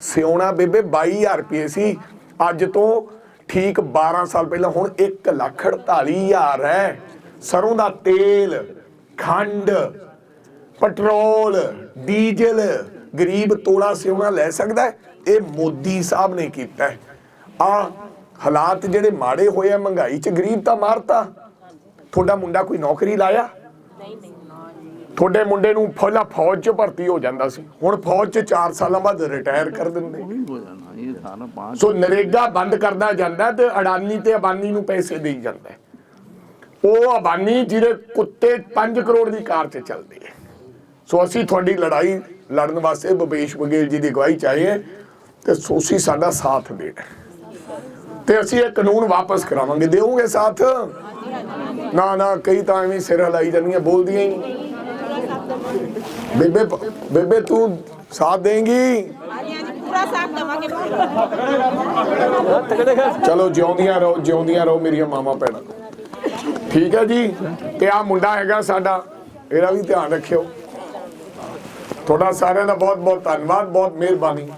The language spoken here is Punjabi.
ਸਿਉਣਾ ਬੇਬੇ 22000 ਰੁਪਏ ਸੀ। ਅੱਜ ਤੋਂ ਠੀਕ 12 ਸਾਲ ਪਹਿਲਾਂ, ਹੁਣ 1 ਲੱਖ 48000 ਹੈ। ਸਰੋਂ ਦਾ ਤੇਲ, ਖੰਡ, ਪੈਟਰੋਲ, ਡੀਜ਼ਲ, ਗਰੀਬ ਤੋਲਾ ਸਿਉਣਾ ਲੈ ਸਕਦਾ ਹੈ? ਇਹ ਮੋਦੀ ਸਾਹਿਬ ਨੇ ਕੀਤਾ ਆ ਹਾਲਾਤ ਜਿਹੜੇ ਮਾੜੇ ਹੋਏ ਆ, ਮਹਿੰਗਾਈ ਚ ਗਰੀਬ ਤਾਂ ਮਾਰਤਾ। ਤੁਹਾਡਾ ਮੁੰਡਾ ਕੋਈ ਨੌਕਰੀ ਲਾਇਆ? ਤੁਹਾਡੇ ਮੁੰਡੇ ਨੂੰ ਪਹਿਲਾਂ ਫੌਜ 'ਚ ਭਰਤੀ ਹੋ ਜਾਂਦਾ ਸੀ। ਹੁਣ ਫੌਜ 'ਚ 4 ਸਾਲਾਂ ਬਾਅਦ ਰਿਟਾਇਰ ਕਰ ਦਿੰਦੇ। ਨਹੀਂ ਹੋ ਜਾਣਾ ਇਹ ਸਾਰਾ ਪਾँच ਸੋ ਨਰੇਗਾ ਬੰਦ ਕਰਦਾ ਜਾਂਦਾ ਤੇ ਅਡਾਨੀ ਤੇ ਅਬਾਨੀ ਨੂੰ ਪੈਸੇ ਦੇਈ ਜਾਂਦਾ। ਉਹ ਅਬਾਨੀ ਜਿਹੜੇ ਕੁੱਤੇ 5 ਕਰੋੜ ਦੀ ਕਾਰ 'ਚ ਚੱਲਦੇ ਸੋ ਅਸੀਂ ਤੁਹਾਡੀ ਲੜਾਈ ਲੜਨ ਵਾਸਤੇ ਭਵੇਸ਼ ਬਗੇਲ ਜੀ ਦੀ ਅਗਵਾਈ ਚਾਹੀਏ ਤੇ ਸੋਸੀ ਸਾਡਾ ਸਾਥ ਦੇਣਾ ਤੇ ਅਸੀਂ ਇਹ ਕਾਨੂੰਨ ਵਾਪਸ ਕਰਾਵਾਂਗੇ। ਦੇਵੋਗੇ ਸਾਥ? ਨਾ ਨਾ ਕਈ ਤਾਂ ਐਵੇਂ ਸਿਰ ਹਲਾਈ ਜਾਂਦੀਆਂ ਬੋਲਦੀਆਂ ਹੀ ਨਹੀਂ। ਬੇਬੇ ਬੇਬੇ ਤੂੰ ਸਾਥ ਦੇਂਗੀ? ਹਾਂਜੀ ਹਾਂਜੀ ਪੂਰਾ ਸਾਥ ਦੇਵਾਂਗੇ। ਚਲੋ ਜਿਉਂਦੀਆਂ ਰਹੋ ਜਿਉਂਦੀਆਂ ਰਹੋ ਮੇਰੀਆਂ ਮਾਮਾ ਭੈਣਾਂ। ਠੀਕ ਹੈ ਜੀ? ਤੇ ਆ ਮੁੰਡਾ ਹੈਗਾ ਸਾਡਾ ਇਹਦਾ ਵੀ ਧਿਆਨ ਰੱਖਿਓ। ਤੁਹਾਡਾ ਸਾਰਿਆਂ ਦਾ ਬਹੁਤ ਬਹੁਤ ਧੰਨਵਾਦ ਬਹੁਤ ਮਿਹਰਬਾਨੀ।